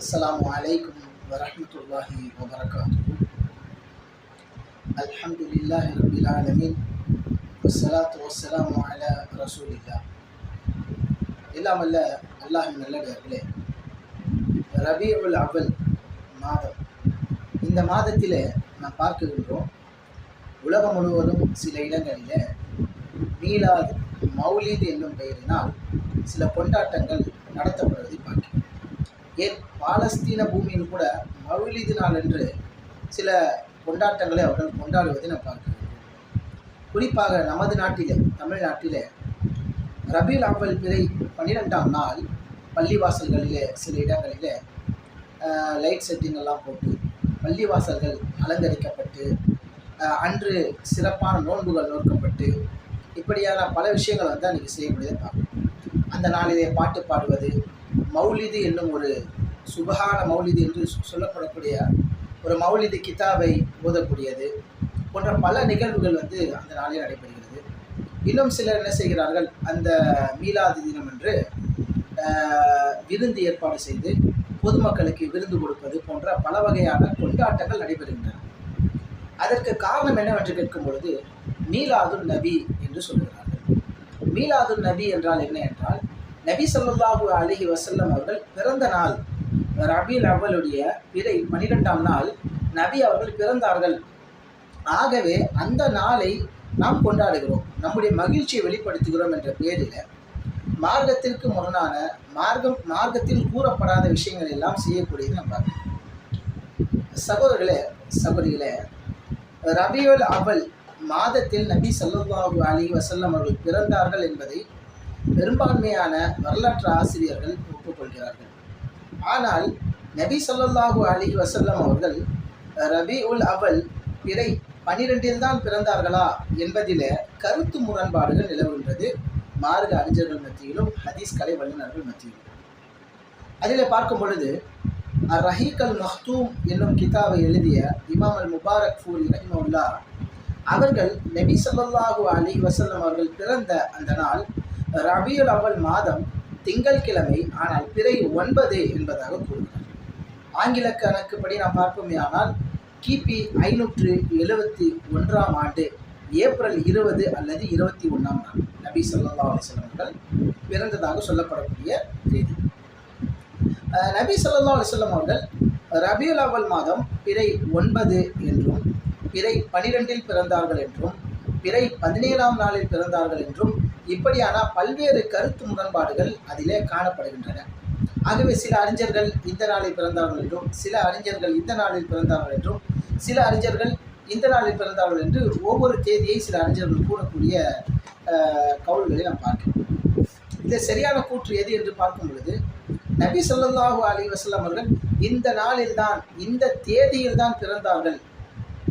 السلام عليكم ورحمة الله وبركاته الحمد لله رب العالمين والصلاة والسلام على رسول الله எல்லாம் அல்ல அல்லாஹின் நல்லடியார்களே ரபியுல் அவல் மாதம் இந்த மாதத்திலே நாம் பார்க்கின்றோம் உலகம் முழுவதும் சில இடங்களில் மீலாத் மௌலித் என்னும் பெயரினால் சில கொண்டாட்டங்கள் நடத்தப்படுவதை பார்க்கிறோம் ஏன் பாலஸ்தீன பூமியில் கூட மவுலிது நாள் என்று சில கொண்டாட்டங்களை அவர்கள் கொண்டாடுவதை நாம் பார்க்கிறோம். குறிப்பாக நமது நாட்டிலே தமிழ்நாட்டிலே ரபில் அவல் பிறை பன்னிரெண்டாம் நாள் பள்ளிவாசல்களிலே சில இடங்களிலே லைட் செட்டிங் எல்லாம் போட்டு பள்ளிவாசல்கள் அலங்கரிக்கப்பட்டு அன்று சிறப்பான நோன்புகள் நோக்கப்பட்டு இப்படியான பல விஷயங்கள் வந்து அன்றைக்கி செய்யக்கூடியதை பார்க்கணும் அந்த நாளிலே பாட்டு பாடுவது மௌலிது என்னும் ஒரு சுபகான மௌலிது என்று சொல்லப்படக்கூடிய ஒரு மௌலிது கிதாபை ஓதக்கூடியது போன்ற பல நிகழ்வுகள் வந்து அந்த நாளில் நடைபெறுகிறது. இன்னும் சிலர் என்ன செய்கிறார்கள் அந்த மீலாது தினம் என்று விருந்து ஏற்பாடு செய்து பொதுமக்களுக்கு விருந்து கொடுப்பது போன்ற பல வகையான கொண்டாட்டங்கள் நடைபெறுகின்றன. அதற்கு காரணம் என்னவென்று கேட்கும் பொழுது மீலாதுல் நபி என்று சொல்கிறார்கள் மீலாதுல் நபி என்றால் என்ன என்றால் நபி சொல்லாஹு அலஹி வசல்லம் அவர்கள் பிறந்த நாள் ரபீல் அவளுடைய பிறை பனிரெண்டாம் நாள் நபி அவர்கள் பிறந்தார்கள். ஆகவே அந்த நாளை நாம் கொண்டாடுகிறோம். நம்முடைய மகிழ்ச்சியை வெளிப்படுத்துகிறோம் என்ற பேரில் மார்க்கத்திற்கு முரணான மார்க்கம் மார்க்கத்தில் கூறப்படாத விஷயங்கள் எல்லாம் செய்யக்கூடியது நம்ம சகோதரர்களே சகோதரிகளே ரபியுல் அவல் மாதத்தில் நபி சல்லாஹூ அலி வசல்லம் அவர்கள் பிறந்தார்கள் என்பதை பெரும்பான்மையான வரலாற்று ஆசிரியர்கள் ஒப்புக்கொள்கிறார்கள். ஆனால் நபி ஸல்லல்லாஹு அலி வசல்லம் அவர்கள் ரபியுல் அவல் பிறை பனிரெண்டில் தான் பிறந்தார்களா என்பதில கருத்து முரண்பாடுகள் நிலவுகின்றது. மார்க்க அறிஞர்கள் மத்தியிலும் ஹதீஸ் கலை வல்லுநர்கள் மத்தியிலும். அதில் பார்க்கும் பொழுது ரஹீக் அல் மஹ்தூம் என்னும் கிதாவை எழுதிய இமாம் அல் முபாரக் ஃபூரி ரஹிமவுல்லா அவர்கள் நபி ஸல்லல்லாஹு அலி வசல்லம் அவர்கள் பிறந்த அந்த நாள் ரபியுல் அவல் மாதம் திங்கள்கிழமை ஆனால் பிறை ஒன்பது என்பதாக கூறுகிறார். ஆங்கில கணக்குப்படி நாம் பார்ப்போமே ஆனால் கிபி ஐநூற்று எழுபத்தி ஒன்றாம் ஆண்டு ஏப்ரல் இருபது அல்லது இருபத்தி ஒன்றாம் நாள் நபி சொல்லா அலைஹி அவர்கள் பிறந்ததாக சொல்லப்படக்கூடிய தேதி. நபி சொல்லா அலைஹி அவர்கள் ரபியுல் அவல் மாதம் பிறை ஒன்பது என்றும் பிறை பனிரெண்டில் பிறந்தார்கள் என்றும் பிறை பதினேழாம் நாளில் பிறந்தார்கள் என்றும் இப்படியான பல்வேறு கருத்து முரண்பாடுகள் அதிலே காணப்படுகின்றன. ஆகவே சில அறிஞர்கள் இந்த நாளில் பிறந்தார்கள் என்றும் சில அறிஞர்கள் இந்த நாளில் பிறந்தார்கள் என்றும் சில அறிஞர்கள் இந்த நாளில் பிறந்தார்கள் என்று ஒவ்வொரு தேதியை சில அறிஞர்கள் கூறக்கூடிய கவல்களை கவுல்களை நாம் பார்க்கிறோம். இதில் சரியான கூற்று எது என்று பார்க்கும் பொழுது நபி சொல்லாஹு அலி வஸல்லம் அவர்கள் இந்த நாளில் தான் இந்த தேதியில் தான் பிறந்தார்கள்.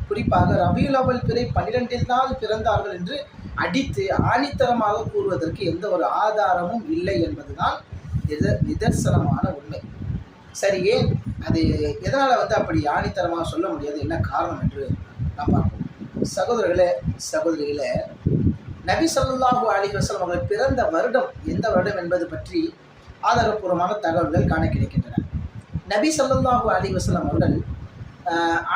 குறிப்பாக ரபியுல் அவல் பிறை பன்னிரெண்டில் தான் பிறந்தார்கள் என்று அடித்து ஆணித்தரமாக கூறுவதற்கு எந்த ஒரு ஆதாரமும் இல்லை என்பதுதான் நித நிதர்சனமான உண்மை. சரி ஏன் அது எதனால் வந்து அப்படி ஆணித்தரமாக சொல்ல முடியாது? என்ன காரணம் என்று நாம் பார்ப்போம். சகோதரர்களே சகோதரிகளே நபி ஸல்லல்லாஹு அலி வசலம் அவர்கள் பிறந்த வருடம் எந்த வருடம் என்பது பற்றி ஆதாரப்பூர்வமான தகவல்கள் காண கிடைக்கின்றன. நபி ஸல்லல்லாஹு அலி வசலம் அவர்கள்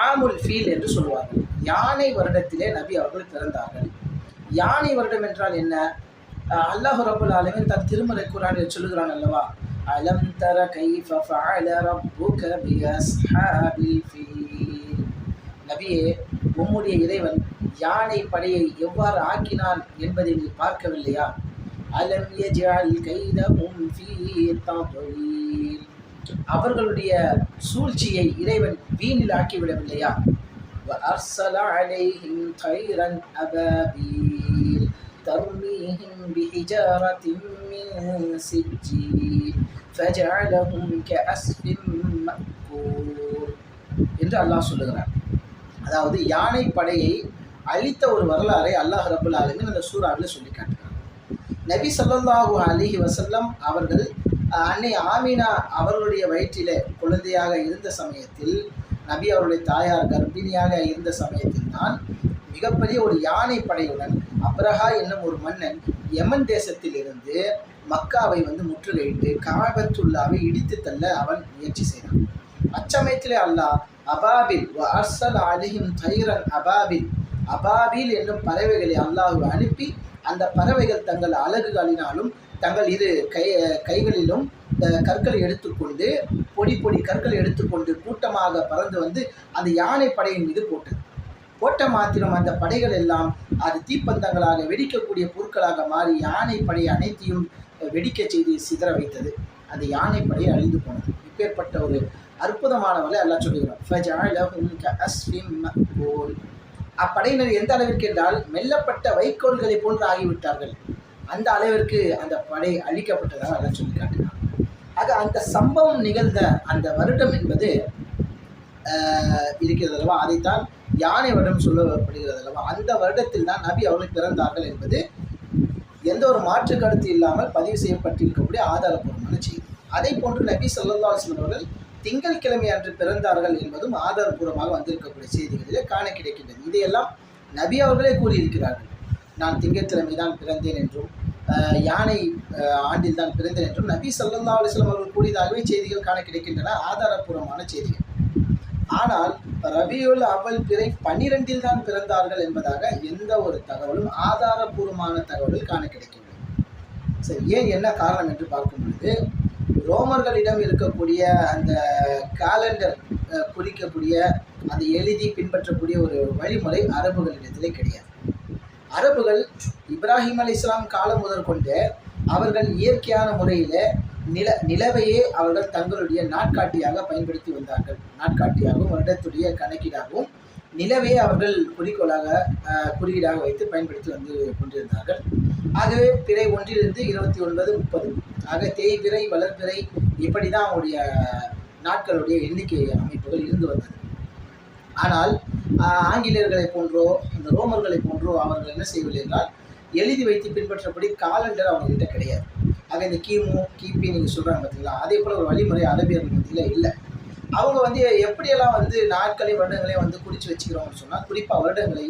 ஆமுல் ஃபீல் என்று சொல்வார்கள் யானை வருடத்திலே நபி அவர்கள் பிறந்தார்கள். யானை வருடம் என்றால் என்ன? ஆஹ், அல்லாஹ் ரபுல் ஆலமின் தன் திருமலை குரானில் சொல்லுகிறான் அல்லவா? அலம் தர கைஃப ஃபஅல ரப்புக பிஅஸ்ஹாபில் ஃபீல். நபியே உம்முடைய இறைவன் யானை படையை எவ்வாறு ஆக்கினான் என்பதை நீ பார்க்கவில்லையா? அலம் யஜால் கைதஹும் ஃபீ தபீல் அவர்களுடைய சூழ்ச்சியை இறைவன் வீணில் ஆக்கிவிடவில்லையா? وأرسل عليهم طيرا أبابيل ترميهم بحجارة من سجيل فجعلهم كأسف مأكول என்று அல்லாஹ் சொல்லுகிறார் அதாவது யானை படையை அழித்த ஒரு வரலாறை அல்லாஹ் ரபுல் ஆலமீன் அந்த சூறாவில் சொல்லி காட்டுகிறார் நபி ஸல்லல்லாஹு அலைஹி வஸல்லம் அவர்கள் அஹ், அன்னை ஆமினா அவர்களுடைய வயிற்றிலே குழந்தையாக இருந்த சமயத்தில் நபி அவருடைய தாயார் கர்ப்பிணியாக இருந்த சமயத்தில் தான் மிகப்பெரிய ஒரு யானை படையுடன் அப்ரஹா என்னும் ஒரு மன்னன் யமன் தேசத்தில் இருந்து மக்காவை வந்து முற்றுகையிட்டு காபத்துல்லாவை இடித்து தள்ள அவன் முயற்சி செய்தான். அச்சமயத்திலே அல்லாஹ் அபாபில் அர்சல் அலிஹிம் தைரன் அபாபில் அபாபில் என்னும் பறவைகளை அல்லாஹ் அனுப்பி அந்த பறவைகள் தங்கள் அழகுகளினாலும் தங்கள் இரு கை கைகளிலும் கற்களை எடுத்துக்கொண்டு பொடி பொடி கற்களை எடுத்துக்கொண்டு கூட்டமாக பறந்து வந்து அந்த யானை படையின் மீது போட்டது. போட்ட மாத்திரம் அந்த படைகள் எல்லாம் அது தீப்பந்தங்களாக வெடிக்கக்கூடிய பொருட்களாக மாறி யானை படை அனைத்தையும் வெடிக்க செய்து சிதற வைத்தது. அந்த யானை படை அழிந்து போனது. இப்பேற்பட்ட ஒரு அற்புதமானவர்களை எல்லாம் சொல்லுகிறோம் அப்படையினர் எந்த அளவிற்கு என்றால் மெல்லப்பட்ட வைக்கோல்களை போன்று ஆகிவிட்டார்கள். அந்த அளவிற்கு அந்த படை அழிக்கப்பட்டதாக அதை சொல்லி காட்டினார் ஆக அந்த சம்பவம் நிகழ்ந்த அந்த வருடம் என்பது இருக்கிறது அல்லவா? அதைத்தான் யானை வருடம் சொல்லப்படுகிறது அல்லவா? அந்த வருடத்தில் தான் நபி அவர்கள் பிறந்தார்கள் என்பது எந்த ஒரு மாற்று கருத்து இல்லாமல் பதிவு செய்யப்பட்டிருக்கக்கூடிய ஆதாரப்பூர்வமான செய்தி. அதை போன்று நபி ஸல்லல்லாஹு அலைஹி வஸல்லம் அவர்கள் திங்கட்கிழமை அன்று பிறந்தார்கள் என்பதும் ஆதாரப்பூர்வமாக வந்திருக்கக்கூடிய செய்திகளிலே காண கிடைக்கின்றது. இதையெல்லாம் நபி அவர்களே கூறியிருக்கிறார்கள். நான் திங்கட்கிழமை தான் பிறந்தேன் என்றும் யானை ஆண்டில் தான் பிறந்தேன் என்றும் நபி சல்லா அலிஸ்லாம் அவர்கள் கூடியதாகவே செய்திகள் காண கிடைக்கின்றன ஆதாரப்பூர்வமான செய்திகள். ஆனால் ரபியுல் அவல் பிறை பன்னிரெண்டில் தான் பிறந்தார்கள் என்பதாக எந்த ஒரு தகவலும் ஆதாரபூர்வமான தகவல்கள் காண கிடைக்கின்றன. சரி ஏன் என்ன காரணம் என்று பார்க்கும் பொழுது ரோமர்களிடம் இருக்கக்கூடிய அந்த காலண்டர் குறிக்கக்கூடிய அதை எழுதி பின்பற்றக்கூடிய ஒரு வழிமுறை அரபுகளிடத்திலே கிடையாது. அரபுகள் இப்ராஹிம் அலி இஸ்லாம் காலம் முதல் கொண்டு அவர்கள் இயற்கையான முறையில் நில நிலவையே அவர்கள் தங்களுடைய நாட்காட்டியாக பயன்படுத்தி வந்தார்கள். நாட்காட்டியாகவும் வருடத்துடைய கணக்கீடாகவும் நிலவையே அவர்கள் குறிக்கோளாக குறியீடாக வைத்து பயன்படுத்தி வந்து கொண்டிருந்தார்கள். ஆகவே பிறை ஒன்றிலிருந்து இருபத்தி ஒன்பது முப்பது. ஆக தேய்பிறை வளர்பிறை இப்படி தான் அவங்களுடைய நாட்களுடைய எண்ணிக்கை அமைப்புகள் இருந்து வந்தது. ஆனால் ஆங்கிலேயர்களை போன்றோ இந்த ரோமர்களை போன்றோ அவர்கள் என்ன செய்யவில்லை என்றால் எழுதி வைத்து பின்பற்றபடி காலண்டர் அவங்ககிட்ட கிடையாது. ஆக இந்த கிமு கிபி நீங்கள் சொல்கிறாங்க பார்த்தீங்களா அதே போல் ஒரு வழிமுறை அரபியர்கள் மத்தியில் இல்லை. அவங்க வந்து எப்படியெல்லாம் வந்து நாட்களையும் வருடங்களையும் வந்து குறித்து வச்சுக்கிறோம்னு சொன்னால் குறிப்பாக வருடங்களை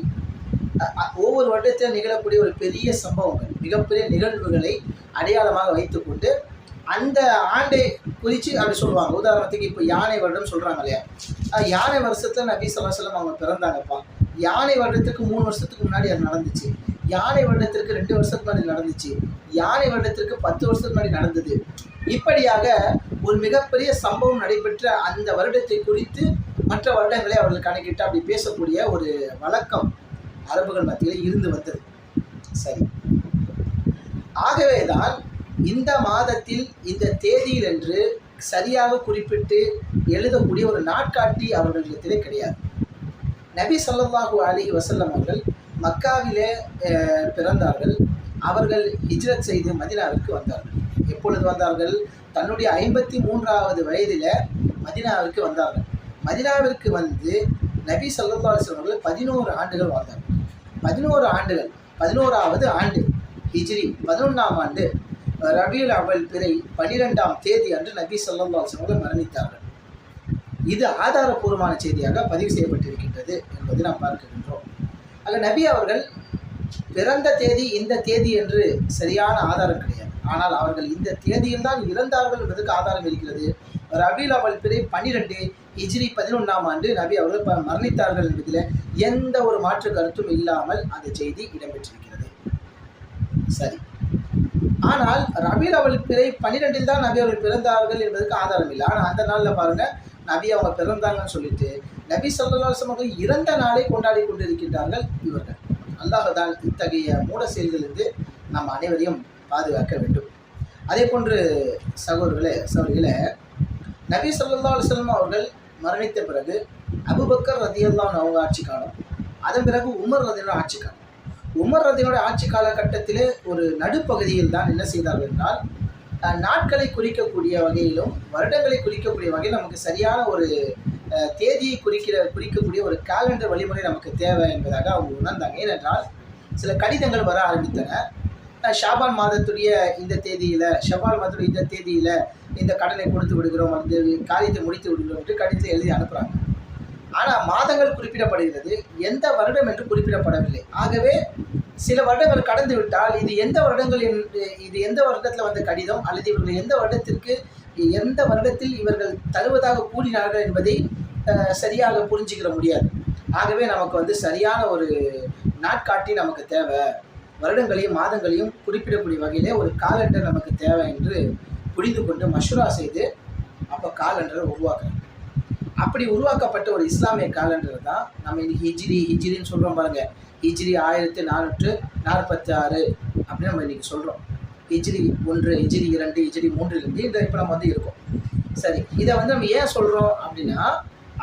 ஒவ்வொரு வருடத்திலும் நிகழக்கூடிய ஒரு பெரிய சம்பவங்கள் மிகப்பெரிய நிகழ்வுகளை அடையாளமாக வைத்துக்கொண்டு அந்த ஆண்டை குறித்து அப்படி சொல்லுவாங்க. உதாரணத்துக்கு இப்போ யானை வருடம் சொல்கிறாங்க இல்லையா? யானை வருஷத்துல நபி சொல்லாசலம் அவங்க பிறந்தாங்கப்பா. யானை வருடத்துக்கு மூணு வருஷத்துக்கு முன்னாடி அது நடந்துச்சு. யானை வருடத்திற்கு ரெண்டு வருஷத்துக்கு முன்னாடி நடந்துச்சு. யானை வருடத்திற்கு பத்து வருஷத்துக்கு முன்னாடி நடந்தது. இப்படியாக ஒரு மிகப்பெரிய சம்பவம் நடைபெற்ற அந்த வருடத்தை குறித்து மற்ற வருடங்களை அவர்கள் கணக்கிட்டு அப்படி பேசக்கூடிய ஒரு வழக்கம் அரபுகள் மத்தியில் இருந்து வந்தது. சரி. ஆகவே தான் இந்த மாதத்தில் இந்த தேதியில் என்று சரியாக குறிப்பிட்டு எழுதக்கூடிய ஒரு நாட்காட்டி அவர்களிடத்திலே கிடையாது. நபி ஸல்லல்லாஹு அலி வசல்லம் அவர்கள் மக்காவிலே பிறந்தார்கள். அவர்கள் ஹிஜ்ரத் செய்து மதினாவிற்கு வந்தார்கள். எப்பொழுது வந்தார்கள்? தன்னுடைய ஐம்பத்தி மூன்றாவது வயதில் மதினாவிற்கு வந்தார்கள். மதினாவிற்கு வந்து நபி ஸல்லல்லாஹு அலைஹி அவர்கள் பதினோரு ஆண்டுகள் வாழ்ந்தார்கள். பதினோரு ஆண்டுகள் பதினோராவது ஆண்டு ஹிஜ்ரி பதினொன்றாம் ஆண்டு ரபியல் அவல் பிறை பனிரெண்டாம் தேதி அன்று நபி ஸல்லல்லாஹு அவர்கள் மரணித்தார்கள். இது ஆதாரபூர்வமான செய்தியாக பதிவு செய்யப்பட்டிருக்கின்றது என்பதை நாம் பார்க்கின்றோம். ஆக நபி அவர்கள் பிறந்த தேதி இந்த தேதி என்று சரியான ஆதாரம் கிடையாது. ஆனால் அவர்கள் இந்த தேதியில் தான் இறந்தார்கள் என்பதற்கு ஆதாரம் இருக்கிறது. ரபீல் அவல் பிறை பன்னிரெண்டு ஹிஜ்ரி பதினொன்றாம் ஆண்டு நபி அவர்கள் ப- மரணித்தார்கள் என்பதில் எந்த ஒரு மாற்று கருத்தும் இல்லாமல் அந்த செய்தி இடம்பெற்றிருக்கிறது. சரி. ஆனால் ரவி அவள் பிறை பன்னிரெண்டில் தான் நபி அவர்கள் பிறந்தார்கள் என்பதற்கு ஆதாரம் இல்லை. ஆனால் அந்த நாளில் பாருங்க நபி அவங்க பிறந்தாங்கன்னு சொல்லிட்டு நபி ஸல்லல்லாஹு அவர்கள் இறந்த நாளை கொண்டாடி கொண்டிருக்கின்றார்கள் இவர்கள். அல்லாஹ் தான் இத்தகைய மூட செயல்களிலிருந்து நாம் அனைவரையும் பாதுகாக்க வேண்டும். அதே போன்று சகோதரர்களே சகோதரிகளே நபி ஸல்லல்லாஹு அலுவலம் அவர்கள் மரணித்த பிறகு அபுபக்கர் ரதியல்லாஹு அவங்க ஆட்சி காலம் அதன் பிறகு உமர் ரதியான ஆட்சி காலம். உமர் ரதியோட ஆட்சி காலகட்டத்திலே ஒரு நடுப்பகுதியில் தான் என்ன செய்தார்கள் என்றால் நாட்களை குறிக்கக்கூடிய வகையிலும் வருடங்களை குறிக்கக்கூடிய வகையில் நமக்கு சரியான ஒரு தேதியை குறிக்கிற குறிக்கக்கூடிய ஒரு கேலண்டர் வழிமுறை நமக்கு தேவை என்பதாக அவங்க உணர்ந்தாங்க. ஏனென்றால் சில கடிதங்கள் வர ஆரம்பித்தன. ஷாபான் மாதத்துடைய இந்த தேதியில் ஷபால் மாதத்துடைய இந்த தேதியில் இந்த கடனை கொடுத்து விடுகிறோம் வந்து காரியத்தை முடித்து விடுகிறோம் என்று கடிதத்தை எழுதி அனுப்புகிறாங்க ஆனால் மாதங்கள் குறிப்பிடப்படுகிறது. எந்த வருடம் என்று குறிப்பிடப்படவில்லை. ஆகவே சில வருடங்கள் கடந்து விட்டால் இது எந்த வருடங்கள் என்று இது எந்த வருடத்தில் வந்த கடிதம் அல்லது இவர்கள் எந்த வருடத்திற்கு எந்த வருடத்தில் இவர்கள் தருவதாக கூறினார்கள் என்பதை சரியாக புரிஞ்சுக்கிற முடியாது. ஆகவே நமக்கு வந்து சரியான ஒரு நாட்காட்டி நமக்கு தேவை. வருடங்களையும் மாதங்களையும் குறிப்பிடக்கூடிய வகையிலே ஒரு காலண்டர் நமக்கு தேவை என்று புரிந்து கொண்டு மஷூரா செய்து அப்போ காலண்டரை உருவாக்குறேன் அப்படி உருவாக்கப்பட்ட ஒரு இஸ்லாமிய காலண்டர் தான் நம்ம இன்னைக்கு ஹிஜ்ரி ஹிஜ்ரின்னு சொல்கிறோம் பாருங்க. ஹிஜ்ரி ஆயிரத்தி நானூற்று நாற்பத்தி ஆறு அப்படின்னு நம்ம இன்னைக்கு சொல்கிறோம் ஹிஜ்ரி ஒன்று ஹிஜ்ரி இரண்டு ஹிஜ்ரி மூன்றிலிருந்து இந்த இப்போ நம்ம வந்து இருக்கோம். சரி இதை வந்து நம்ம ஏன் சொல்கிறோம் அப்படின்னா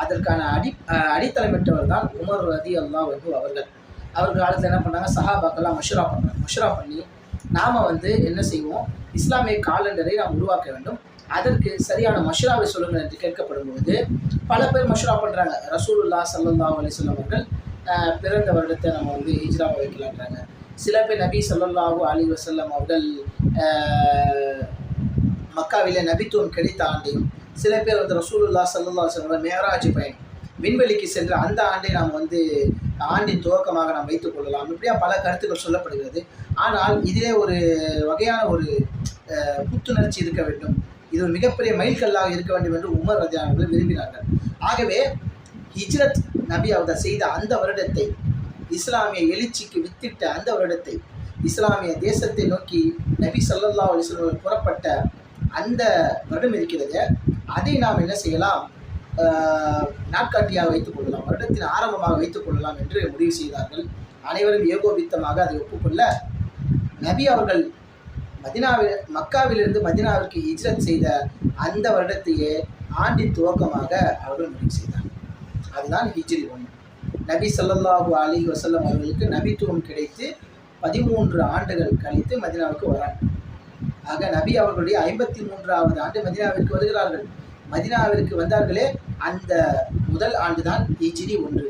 அதற்கான அடி அடித்தளமிட்டவர் தான் உமர் ரதி அல்லா வந்து அவர்கள். அவர் காலத்தில் என்ன பண்ணாங்க? சஹாபாக்கெல்லாம் மஷுரா பண்ணாங்க. மஷுரா பண்ணி நாம் வந்து என்ன செய்வோம்? இஸ்லாமிய காலண்டரை நாம் உருவாக்க வேண்டும். அதற்கு சரியான மஷுராவை சொல்லுங்கள் என்று கேட்கப்படும் பொழுது பல பேர் மஷுரா பண்ணுறாங்க ரசூலுல்லா சல்லல்லாஹு அலி சொல்லவர்கள் பிறந்த வருடத்தை நம்ம வந்து ஹிஜ்ராவை வைக்கலான்றாங்க சில பேர் நபி ஸல்லல்லாஹு அலி வசல்லம் அவர்கள் அஹ், மக்காவிலே நபித்துவம் கிடைத்த ஆண்டையும் சில பேர் வந்து ரசூலுல்லா சல்லா சொல்லுவாங்க மேராஜ் பயன் விண்வெளிக்கு சென்ற அந்த ஆண்டை நாம் வந்து ஆண்டின் துவக்கமாக நாம் வைத்துக் கொள்ளலாம். இப்படியா பல கருத்துக்கள் சொல்லப்படுகிறது. ஆனால் இதிலே ஒரு வகையான ஒரு புத்துணர்ச்சி இருக்க வேண்டும். இது ஒரு மிகப்பெரிய மைல்கல்லாக இருக்க வேண்டும் என்று உமர் ரஜா விரும்பினார்கள். ஆகவே ஹிஜ்ரத் நபி அவர்கள் செய்த அந்த வருடத்தை இஸ்லாமிய எழுச்சிக்கு வித்திட்ட அந்த வருடத்தை இஸ்லாமிய தேசத்தை நோக்கி நபி சல்லல்லா அலைஹி புறப்பட்ட அந்த வருடம் இருக்கிறது. அதை நாம் என்ன செய்யலாம்? நாட்காட்டியாக வைத்துக் கொள்ளலாம் வருடத்தின் ஆரம்பமாக வைத்துக் கொள்ளலாம் என்று முடிவு செய்தார்கள். அனைவரும் ஏகோபித்தமாக அதை ஒப்புக்கொள்ள நபி அவர்கள் மதினாவில் மக்காவிலிருந்து மதினாவிற்கு ஹிஜ்ரத் செய்த அந்த வருடத்தையே ஆண்டின் துவக்கமாக அவர்கள் முடிவு செய்தார். அதுதான் ஹிஜ்ரி ஒன்று. நபி சல்லாஹூ அலி வசல்லம் அவர்களுக்கு நபித்துவம் கிடைத்து பதிமூன்று ஆண்டுகள் கழித்து மதினாவுக்கு வராங்க. ஆக நபி அவர்களுடைய ஐம்பத்தி மூன்றாவது ஆண்டு மதினாவிற்கு வருகிறார்கள். மதினாவிற்கு வந்தார்களே அந்த முதல் ஆண்டு தான் ஹிஜ்ரி ஒன்று.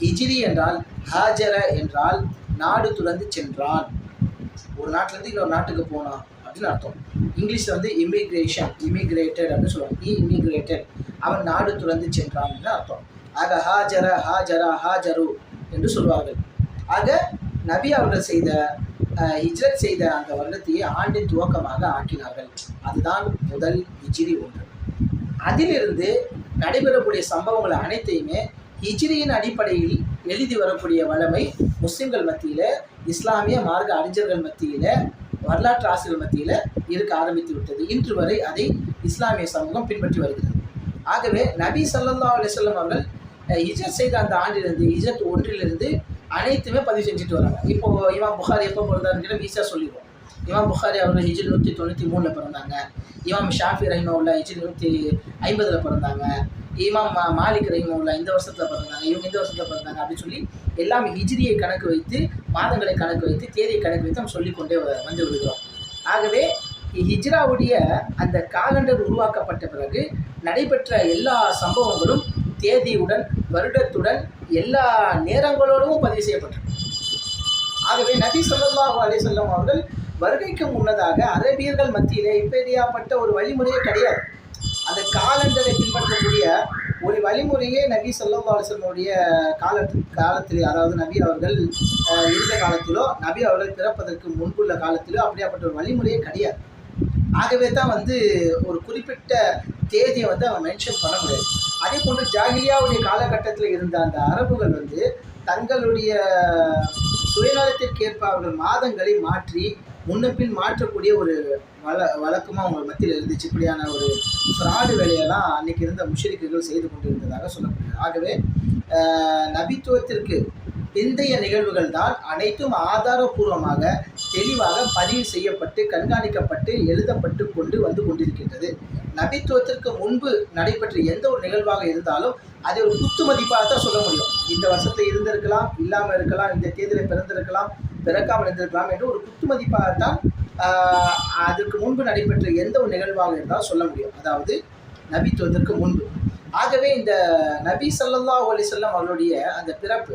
ஹிஜ்ரி என்றால் ஹாஜர என்றால் நாடு துறந்து சென்றான். ஒரு நாட்டிலேருந்து இன்னொரு நாட்டுக்கு போனான் அப்படின்னு அர்த்தம். இங்கிலீஷில் வந்து இமிக்ரேஷன் இமிக்ரேட்டட் அப்படின்னு சொல்லுவாங்க. இ இமிக்ரேட்டட் அவன் நாடு துறந்து சென்றான் அப்படின்னு அர்த்தம். ஆக ஹாஜர ஹாஜரா ஹாஜரு என்று சொல்வார்கள். ஆக நபி அவர்கள் செய்த ஹிஜ்ரத் செய்த அந்த வருடத்தையே ஆண்டின் துவக்கமாக ஆக்கினார்கள். அதுதான் முதல் ஹிஜிரி ஒன்று. அதிலிருந்து நடைபெறக்கூடிய சம்பவங்கள் அனைத்தையுமே ஹிஜ்ரியின் அடிப்படையில் எழுதி வரக்கூடிய வளமை முஸ்லிம்கள் மத்தியில் இஸ்லாமிய மார்க்க அறிஞர்கள் மத்தியில் வரலாற்று ஆசிரியர்கள் மத்தியில் இருக்க ஆரம்பித்து விட்டது. இன்று வரை அதை இஸ்லாமிய சமூகம் பின்பற்றி வருகிறது. ஆகவே நபி சல்லா அலிசல்லம் அவர்கள் அஹ், செய்த அந்த ஆண்டிலிருந்து ஹிஜ்ரத் ஒன்றிலிருந்து அனைத்துமே பதிவு செஞ்சுட்டு வராங்க. இப்போ இவன் புகார் எப்போ பிறந்தாருங்கிற ஈஸியாக சொல்லிடுவோம் இமாம் புகாரி அவர்கள் ஹிஜில் நூற்றி தொண்ணூற்றி மூணில் பிறந்தாங்க. இமாம் ஷாஃபி ரஹிமவுல்லா ஹிஜில் நூற்றி ஐம்பதில் பிறந்தாங்க. இமாம் மா மாலிக் ரஹிமவுல்லா இந்த வருஷத்தில் பிறந்தாங்க. இவங்க இந்த வருஷத்தில் பிறந்தாங்க அப்படின்னு சொல்லி எல்லாமே ஹிஜ்ரியை கணக்கு வைத்து மாதங்களை கணக்கு வைத்து தேதியை கணக்கு வைத்து நம்ம சொல்லிக்கொண்டே வ- வந்து விடுகிறோம். ஆகவே ஹிஜ்ராவுடைய அந்த காலண்டர் உருவாக்கப்பட்ட பிறகு நடைபெற்ற எல்லா சம்பவங்களும் தேதியுடன் வருடத்துடன் எல்லா நேரங்களோடும் பதிவு செய்யப்பட்டிருக்கு. ஆகவே நபி ஸல்லல்லாஹு அலி வஸல்லம் அவர்கள் வருகைக்கு முன்னதாக அரேபியர்கள் மத்தியிலே இப்படியாப்பட்ட ஒரு வழிமுறையே கிடையாது. அந்த காலண்டரை பின்பற்றக்கூடிய ஒரு வழிமுறையே நபி சொல்லவாசனுடைய காலத்து காலத்தில் கால அதாவது நபி அவர்கள் இருந்த காலத்திலோ நபி அவர்கள் பிறப்பதற்கு முன்புள்ள காலத்திலோ அப்படியாப்பட்ட ஒரு வழிமுறையே கிடையாது. ஆகவே தான் வந்து ஒரு குறிப்பிட்ட தேதியை வந்து அவன் மென்ஷன் பண்ண முடியாது. அதே போன்று ஜாகிலியாவுடைய காலகட்டத்தில் இருந்த அந்த அரபுகள் வந்து தங்களுடைய சுயநலத்திற்கேற்ப அவர்கள் மாதங்களை மாற்றி முன்னப்பின் மாற்றக்கூடிய ஒரு வழ வழக்கமாக அவங்க மத்தியில் இருந்துச்சு. இப்படியான ஒரு ஃப்ராடு வேலையெல்லாம் அன்னைக்கு இருந்த முஷரிக்குகள் செய்து கொண்டிருந்ததாக சொல்லப்படுகிறது. ஆகவே நபித்துவத்திற்கு பிந்தைய நிகழ்வுகள் தான் அனைத்தும் ஆதாரபூர்வமாக தெளிவாக பதிவு செய்யப்பட்டு கண்காணிக்கப்பட்டு எழுதப்பட்டு கொண்டு வந்து கொண்டிருக்கின்றது. நபித்துவத்திற்கு முன்பு நடைபெற்ற எந்த ஒரு நிகழ்வாக இருந்தாலும் அதை ஒரு குத்து மதிப்பாக தான் சொல்ல முடியும். இந்த வருஷத்தை இருந்திருக்கலாம் இல்லாமல் இருக்கலாம் இந்த தேதியில் பிறந்திருக்கலாம் பிறக்காமல் இருந்திருக்கலாம் என்று ஒரு குத்து மதிப்பாகத்தான் அதற்கு முன்பு நடைபெற்ற எந்த ஒரு நிகழ்வாக இருந்தால் சொல்ல முடியும். அதாவது நபித்துவதற்கு முன்பு. ஆகவே இந்த நபி ஸல்லல்லாஹு அலி செல்லம் அவர்களுடைய அந்த பிறப்பு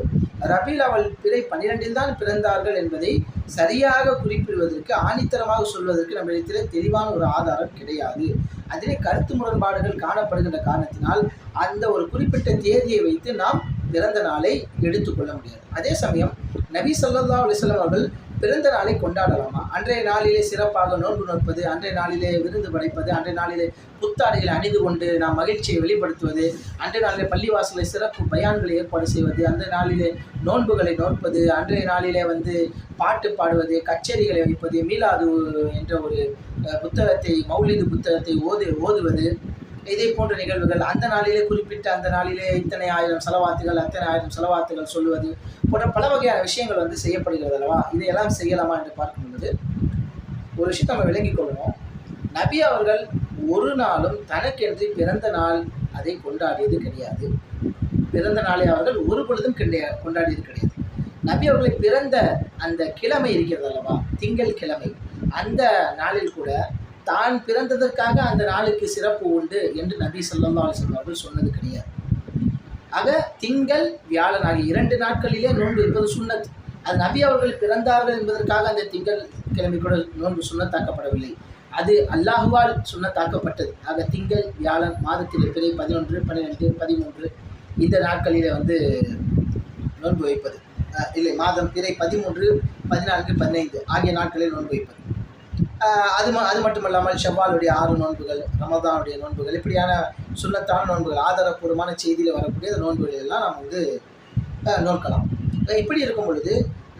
ரபீல் அவள் பிறை பன்னிரெண்டில் தான் பிறந்தார்கள் என்பதை சரியாக குறிப்பிடுவதற்கு ஆணித்தரமாக சொல்வதற்கு நம்மிடத்தில் தெளிவான ஒரு ஆதாரம் கிடையாது. அதிலே கருத்து முரண்பாடுகள் காணப்படுகின்ற காரணத்தினால் அந்த ஒரு குறிப்பிட்ட தேதியை வைத்து நாம் பிறந்த நாளை எடுத்துக்கொள்ள முடியாது. அதே சமயம் நபி சல்லா அலிஸ்லாம் அவர்கள் பிறந்த நாளை கொண்டாடலாமா? அன்றைய நாளிலே சிறப்பாக நோன்பு நோற்பது அன்றைய நாளிலே விருந்து படைப்பது அன்றைய நாளிலே புத்தாடைகளை அணிந்து கொண்டு நாம் மகிழ்ச்சியை வெளிப்படுத்துவது அன்றைய நாளிலே பள்ளிவாசலில் சிறப்பு பயான்களை ஏற்பாடு செய்வது அந்த நாளிலே நோன்புகளை நோற்பது அன்றைய நாளிலே வந்து பாட்டு பாடுவது கச்சேரிகளை வைப்பது மீலாது என்ற ஒரு புத்தகத்தை மௌலிது புத்தகத்தை ஓது ஓதுவது இதே போன்ற நிகழ்வுகள் அந்த நாளிலே குறிப்பிட்ட அந்த நாளிலே இத்தனை ஆயிரம் செலவாத்துகள் அத்தனை ஆயிரம் செலவாத்துகள் சொல்லுவது போன்ற பல வகையான விஷயங்கள் வந்து செய்யப்படுகிறது அல்லவா? இதையெல்லாம் செய்யலாமா என்று பார்க்கும்போது ஒரு விஷயத்தை நம்ம விளங்கிக் கொள்ளணும். நபி அவர்கள் ஒரு நாளும் தனக்கென்று பிறந்த நாள் அதை கொண்டாடியது கிடையாது. பிறந்த நாளை அவர்கள் ஒரு பொழுதும் கிடையாது கொண்டாடியது கிடையாது. நபி அவர்களை பிறந்த அந்த கிழமை இருக்கிறது அல்லவா? திங்கள் கிழமை. அந்த நாளில் கூட தான் பிறந்ததற்காக அந்த நாளுக்கு சிறப்பு உண்டு என்று நபி ஸல்லல்லாஹு அலிஸ்லாம் அவர்கள் சொன்னது கிடையாது. ஆக திங்கள் வியாழன் ஆகிய இரண்டு நாட்களிலே நோன்பு இருப்பது சுண்ணத். அது நபி அவர்கள் பிறந்தார்கள் என்பதற்காக அந்த திங்கள் கிழமை கூட நோன்பு சுண்ணத்தாக்கப்படவில்லை. அது அல்லாஹுவால் சுண்ணத்தாக்கப்பட்டது. ஆக திங்கள் வியாழன் மாதத்தில் பிறை பதினொன்று பன்னிரெண்டு பதிமூன்று இந்த நாட்களிலே வந்து நோன்பு வைப்பது. இல்லை மாதம் பிறை பதிமூன்று பதினான்கு பதினைந்து ஆகிய நாட்களில் நோன்பு வைப்பது. அது ம அது மட்டும் இல்லாமல் ஷவ்வாலுடைய ஆறு நோன்புகள் ரமதானுடைய நோன்புகள் இப்படியான சுண்ணத்தான நோன்புகள் ஆதாரப்பூர்வமான செய்தியில் வரக்கூடிய அந்த நோன்புகள் எல்லாம் நாம் வந்து நோக்கலாம். இப்படி இருக்கும் பொழுது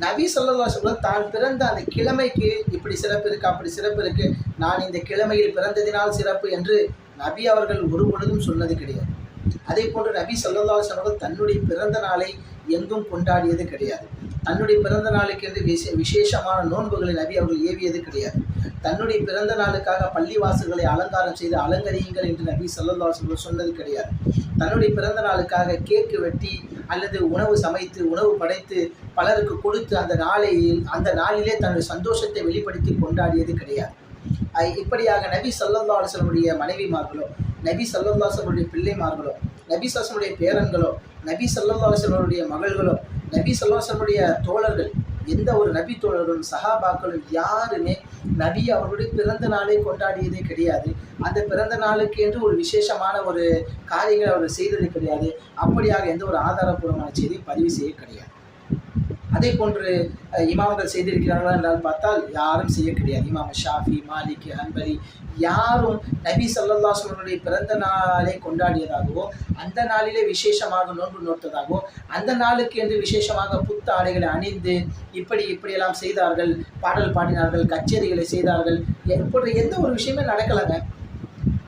நபி சொல்லல்லா சொல்ல தான் பிறந்த அந்த கிழமைக்கு இப்படி சிறப்பு இருக்கு அப்படி சிறப்பு இருக்கு. நான் இந்த கிழமையில் பிறந்ததினால் சிறப்பு என்று நபி அவர்கள் ஒரு பொழுதும் சொன்னது கிடையாது. அதே போன்று நபி சொல்லல்லா சொல்லம் தன்னுடைய பிறந்த நாளை எங்கும் கொண்டாடியது கிடையாது. தன்னுடைய பிறந்த நாளுக்கு என்று விசே விசேஷமான நோன்புகளை நபி அவர்கள் ஏவியது கிடையாது. தன்னுடைய பிறந்த நாளுக்காக பள்ளிவாசல்களை அலங்காரம் செய்து அலங்கரியுங்கள் என்று நபி சல்லல்லா சொன்னது கிடையாது. தன்னுடைய பிறந்த நாளுக்காக கேக்கு வெட்டி அல்லது உணவு சமைத்து உணவு படைத்து பலருக்கு கொடுத்து அந்த நாளையில் அந்த நாளிலே தன்னுடைய சந்தோஷத்தை வெளிப்படுத்தி கொண்டாடியது கிடையாது. இப்படியாக நபி சல்லல்லா மனைவிமார்களோ நபி சல்லல்லா பிள்ளைமார்களோ நபி சல்லமுடைய பேரன்களோ நபி சல்லாசனுடைய மகள்களோ நபி சல்லாசனுடைய தோழர்கள் எந்த ஒரு நபி தோழர்களும் சஹாபாக்களும் யாருமே நபி அவர்களுடைய பிறந்த நாளை கொண்டாடியதே கிடையாது. அந்த பிறந்த நாளுக்கு என்று ஒரு விசேஷமான ஒரு காரியங்களை அவர் செய்தது கிடையாது. அப்படியாக எந்த ஒரு ஆதாரபூர்வமான செய்தி பதிவு செய்ய கிடையாது. அதே போன்று அஹ், இமாம்கள் செய்திருக்கிறார்களா என்றால் பார்த்தால் யாரும் செய்ய கிடையாது. இமாம் ஷாஃபி மாலிக் ஹன்பலி யாரும் நபி சல்லல்லா அலைஹி பிறந்த நாளை கொண்டாடியதாகவோ அந்த நாளிலே விசேஷமாக நோன்பு நோட்டதாகவோ அந்த நாளுக்கு என்று விசேஷமாக புத்த ஆடைகளை அணிந்து இப்படி இப்படியெல்லாம் செய்தார்கள் பாடல் பாடினார்கள் கச்சேரிகளை செய்தார்கள் எ- போன்ற எந்த ஒரு விஷயமே நடக்கலைங்க.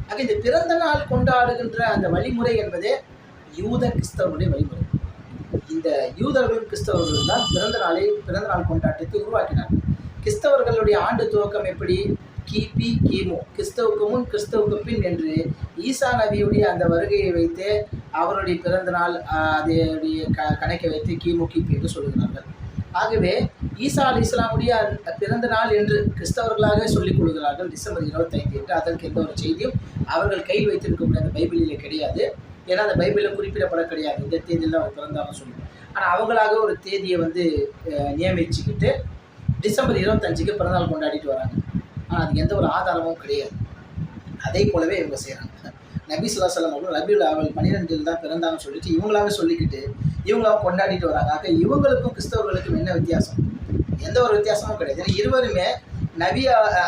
ஆக இந்த பிறந்த நாள் கொண்டாடுகின்ற அந்த வழிமுறை என்பதே யூத கிறிஸ்தவனுடைய வழிமுறை. இந்த யூதர்களும் கிறிஸ்தவர்களும் தான் பிறந்த நாளை பிறந்த நாள் கொண்டாட்டத்தை உருவாக்கினார்கள். கிறிஸ்தவர்களுடைய ஆண்டு துவக்கம் எப்படி? கிபி கிமு. கிறிஸ்தவுக்கு முன் கிறிஸ்தவுக்கு பின் என்று ஈசா நபியுடைய அந்த வருகையை வைத்து அவருடைய பிறந்த நாள் அதையுடைய க கணக்கை வைத்து கிமு கிபி என்று சொல்கிறார்கள் ஆகவே ஈசா அலி இஸ்லாமுடைய பிறந்த நாள் என்று கிறிஸ்தவர்களாக சொல்லிக் கொள்கிறார்கள் டிசம்பர் இருபத்தைந்து என்று. அதற்கு எந்த ஒரு செய்தியும் அவர்கள் கையில் வைத்திருக்கக்கூடிய அந்த பைபிளிலே கிடையாது. ஏன்னா அந்த பைபிளில் குறிப்பிடப்பட கிடையாது இந்த தேதியில் அவர் பிறந்தாலும் சொல்லி. ஆனால் அவங்களாக ஒரு தேதியை வந்து நியமிச்சுக்கிட்டு டிசம்பர் இருபத்தஞ்சுக்கு பிறந்தநாள் கொண்டாடிட்டு வராங்க. ஆனால் அதுக்கு எந்த ஒரு ஆதாரமும் கிடையாது. அதே போலவே இவங்க செய்கிறாங்க நபி சுல்லாசலம் அவர்கள் ரபியுல் அவள் பன்னிரெண்டில் தான் பிறந்தாங்கன்னு சொல்லிட்டு இவங்களாவே சொல்லிக்கிட்டு இவங்களாம் கொண்டாடிட்டு வராங்க. ஆக இவங்களுக்கும் கிறிஸ்தவர்களுக்கும் என்ன வித்தியாசம்? எந்த ஒரு வித்தியாசமும் கிடையாது. ஏன்னா இருவருமே நபி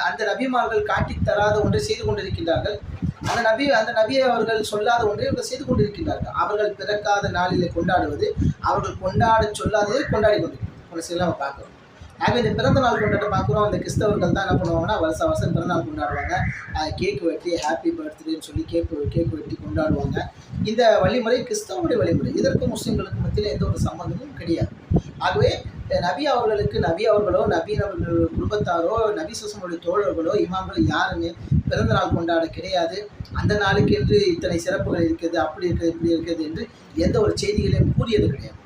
அந்த நபிமார்கள் காட்டித் தராத ஒன்றை செய்து கொண்டிருக்கின்றார்கள். அந்த நபி அந்த நபியை அவர்கள் சொல்லாத ஒன்றை இவர்கள் செய்து கொண்டிருக்கின்றார்கள். அவர்கள் பிறக்காத நாளிலே கொண்டாடுவது அவர்கள் கொண்டாட சொல்லாததை கொண்டாடி கொண்டிருக்கிறார்கள். சில நம்ம பார்க்குறோம். ஆக இந்த பிறந்த நாள் கொண்டாட்ட பார்க்குறோம். அந்த கிறிஸ்தவர்கள் தான் என்ன பண்ணுவாங்கன்னா வருஷ வருஷம் பிறந்த நாள் கொண்டாடுவாங்க. கேக் வெட்டி ஹாப்பி பர்த்டேன்னு சொல்லி கேக் கேக் வெட்டி கொண்டாடுவாங்க. இந்த வழிமுறை கிறிஸ்தவனுடைய வழிமுறை. இதற்கு முஸ்லீம்களுக்கு மத்தியில் எந்த ஒரு சம்மந்தமும் கிடையாது. ஆகவே நபி அவர்களுக்கு நபி அவர்களோ நபி அவர்கள் குடும்பத்தாரோ நபி சுசமுடைய தோழர்களோ இமாம்கள் யாருமே பிறந்த நாள் கொண்டாட கிடையாது. அந்த நாளுக்கு என்று இத்தனை சிறப்புகள் இருக்கிறது அப்படி இருக்குது இப்படி இருக்கிறது என்று எந்த ஒரு செய்திகளையும் கூறியது கிடையாது.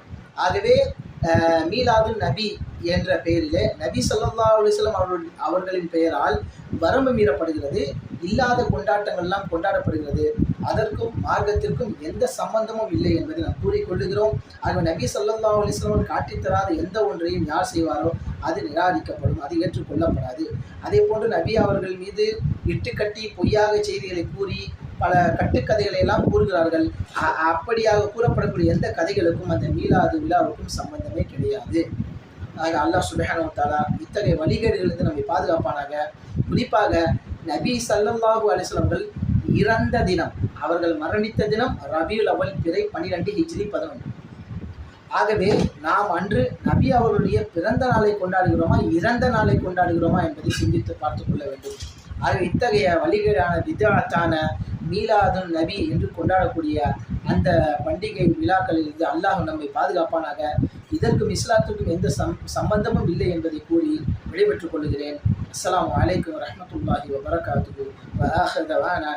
ஆகவே மீலாது நபி என்ற பெயரிலே நபி சொல்லா அலுவலம் அவர்கள் அவர்களின் பெயரால் வரம்பு மீறப்படுகிறது. இல்லாத கொண்டாட்டங்கள்லாம் கொண்டாடப்படுகிறது. அதற்கும் மார்க்கத்திற்கும் எந்த சம்பந்தமும் இல்லை என்பதை நாம் கூறிக்கொள்ளுகிறோம். ஆகவே நபி ஸல்லல்லாஹு அலைஹி காட்டித்தராத எந்த ஒன்றையும் யார் செய்வாரோ அது நிராகரிக்கப்படும். அது ஏற்றுக்கொள்ளப்படாது. அதே போன்று நபி அவர்கள் மீது இட்டுக்கட்டி பொய்யாக செய்திகளை கூறி பல கட்டுக்கதைகளை எல்லாம் கூறுகிறார்கள். அ- அப்படியாக கூறப்படக்கூடிய எந்த கதைகளுக்கும் அந்த மீளாது விழாவுக்கும் சம்பந்தமே கிடையாது. அல்லாஹ் சுபஹானஹு தஆலா இத்தகைய வழிகேடுகளிலிருந்து நம்மை பாதுகாப்பானாக. குறிப்பாக நபி சல்லம்பாகு அலைஹி இறந்த தினம் அவர்கள் மரணித்த தினம் ரபியுல் அவல் பிறை பன்னிரெண்டு ஹிஜ்ரி பதினொன்று. ஆகவே நாம் அன்று நபி அவர்களுடைய பிறந்த நாளை கொண்டாடுகிறோமா இறந்த நாளை கொண்டாடுகிறோமா என்பதை சிந்தித்து பார்த்துக் கொள்ள வேண்டும். ஆகவே இத்தகைய வழிகேடான விதாத்தான மீலாதுன் நபி என்று கொண்டாடக்கூடிய அந்த பண்டிகை விழாக்களில் இருந்து அல்லாஹ் நம்மை பாதுகாப்பானாக. இதற்கும் இஸ்லாத்துக்கும் எந்த சம் சம்பந்தமும் இல்லை என்பதை கூறி விடைபெற்றுக் கொள்கிறேன். அஸ்லாம் வலைக்கம் வரமத்துல்லாஹி வபரகாத்துஹு. வ ஆஹிரு தவானா